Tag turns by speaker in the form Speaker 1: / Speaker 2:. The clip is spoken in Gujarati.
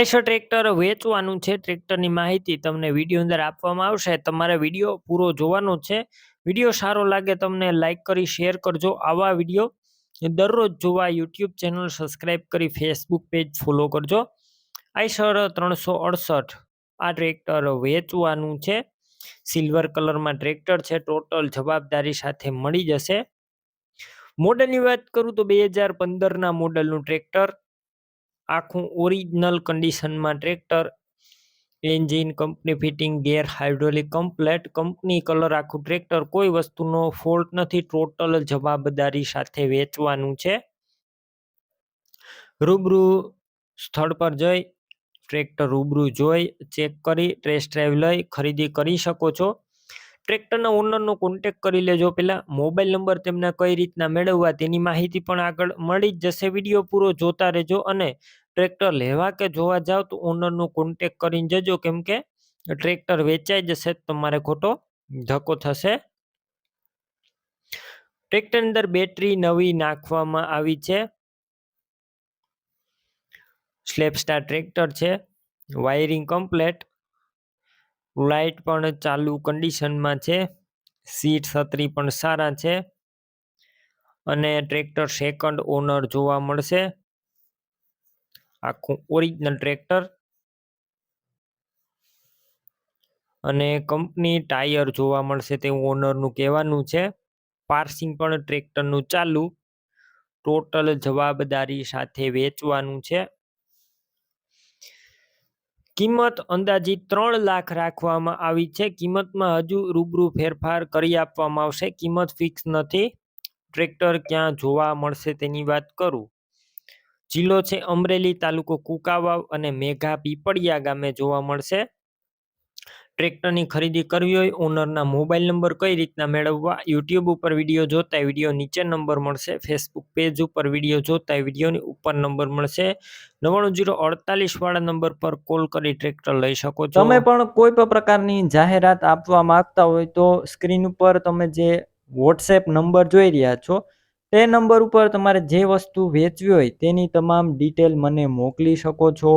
Speaker 1: આઈશર ટ્રેક્ટર વેચવાનું છે. ટ્રેક્ટરની માહિતી તમને વીડિયો અંદર આપવામાં આવશે. તમારે વીડિયો પૂરો જોવાનો છે. વીડિયો સારો લાગે તમને લાઇક કરી, શેર કરજો. આવા વીડિયો દરરોજ જોવા યુટ્યુબ ચેનલ સબસ્ક્રાઈબ કરી, ફેસબુક પેજ ફોલો કરજો. આઈશર ત્રણસો અડસઠ. આ ટ્રેક્ટર વેચવાનું છે. સિલ્વર કલરમાં ટ્રેક્ટર છે. ટોટલ જવાબદારી સાથે મળી જશે. મોડલની વાત કરું તો બે હજાર પંદરના મોડલનું ટ્રેક્ટર આખું ઓરિજિનલ કન્ડિશનમાં tractor engine company fitting gear hydraulic complete company colour આખું ટ્રેક્ટર કોઈ વસ્તુનો ફોલ્ટ નથી ટોટલ જવાબદારી સાથે વેચવાનું છે. રૂબરૂ સ્થળ પર જઈ ટ્રેક્ટર રૂબરૂ જોઈ ચેક કરી ટેસ્ટ ડ્રાઈવ લઈ, ખરીદી કરી શકો છો. ટ્રેક્ટરના ઓનરનો કોન્ટેક કરી લેજો. પહેલાં મોબાઈલ નંબર તેમના કઈ રીતના મેળવવા તેની માહિતી પણ આગળ મળી જ જશે. વીડિયો પૂરો જોતા રહેજો અને ટ્રેક્ટર લેવા કે જોવા જાવ તો ઓનરનો કોન્ટેક કરીને જજો. કેમ કે ટ્રેક્ટર વેચાઈ જશે તમારે ખોટો ધક્કો થશે. ટ્રેક્ટર અંદર બેટરી નવી નાખવામાં આવી છે. સ્લેપ સ્ટાર ટ્રેક્ટર છે. વાયરિંગ કમ્પ્લેટ લાઇટ પણ ચાલુ કન્ડિશનમાં છે. સીટ છત્રી પણ સારા છે. અને ટ્રેક્ટર સેકન્ડ ઓનર જોવા મળશે. આખું ઓરિજિનલ ટ્રેક્ટર. અને કંપની ટાયર જોવા મળશે તેવું ઓનરનું કહેવાનું છે. પાર્સિંગ પણ ટ્રેક્ટરનું ચાલુ. ટોટલ જવાબદારી સાથે વેચવાનું છે. કિંમત અંદાજિત ત્રણ લાખ રાખવામાં આવી છે. કિંમતમાં હજુ રૂબરૂ ફેરફાર કરી આપવામાં આવશે. કિંમત ફિક્સ નથી. ટ્રેક્ટર ક્યાં જોવા મળશે તેની વાત કરું. જિલ્લો છે અમરેલી, તાલુકો કુકાવાવ અને મેઘા પીપળિયા ગામે જોવા મળશે. ટ્રેક્ટરની ખરીદી કરવી હોય, ઓનરના મોબાઈલ નંબર કઈ રીતના મેળવવા, યુટ્યુબ ઉપર વીડિયો જોતા વીડિયો નીચે નંબર મળશે, ફેસબુક પેજ ઉપર વીડિયો જોતા વિડીયોની ઉપર નંબર મળશે. નવ્વાણું જીરો અડતાલીસ વાળા નંબર પર કોલ કરી ટ્રેક્ટર લઈ શકો છો.
Speaker 2: તમે પણ કોઈ પણ પ્રકારની જાહેરાત આપવા માંગતા હોય તો સ્ક્રીન ઉપર તમે જે વોટ્સએપ નંબર જોઈ રહ્યા છો, તે નંબર ઉપર તમારે જે વસ્તુ વેચવી હોય તેની તમામ ડિટેલ મને મોકલી શકો છો.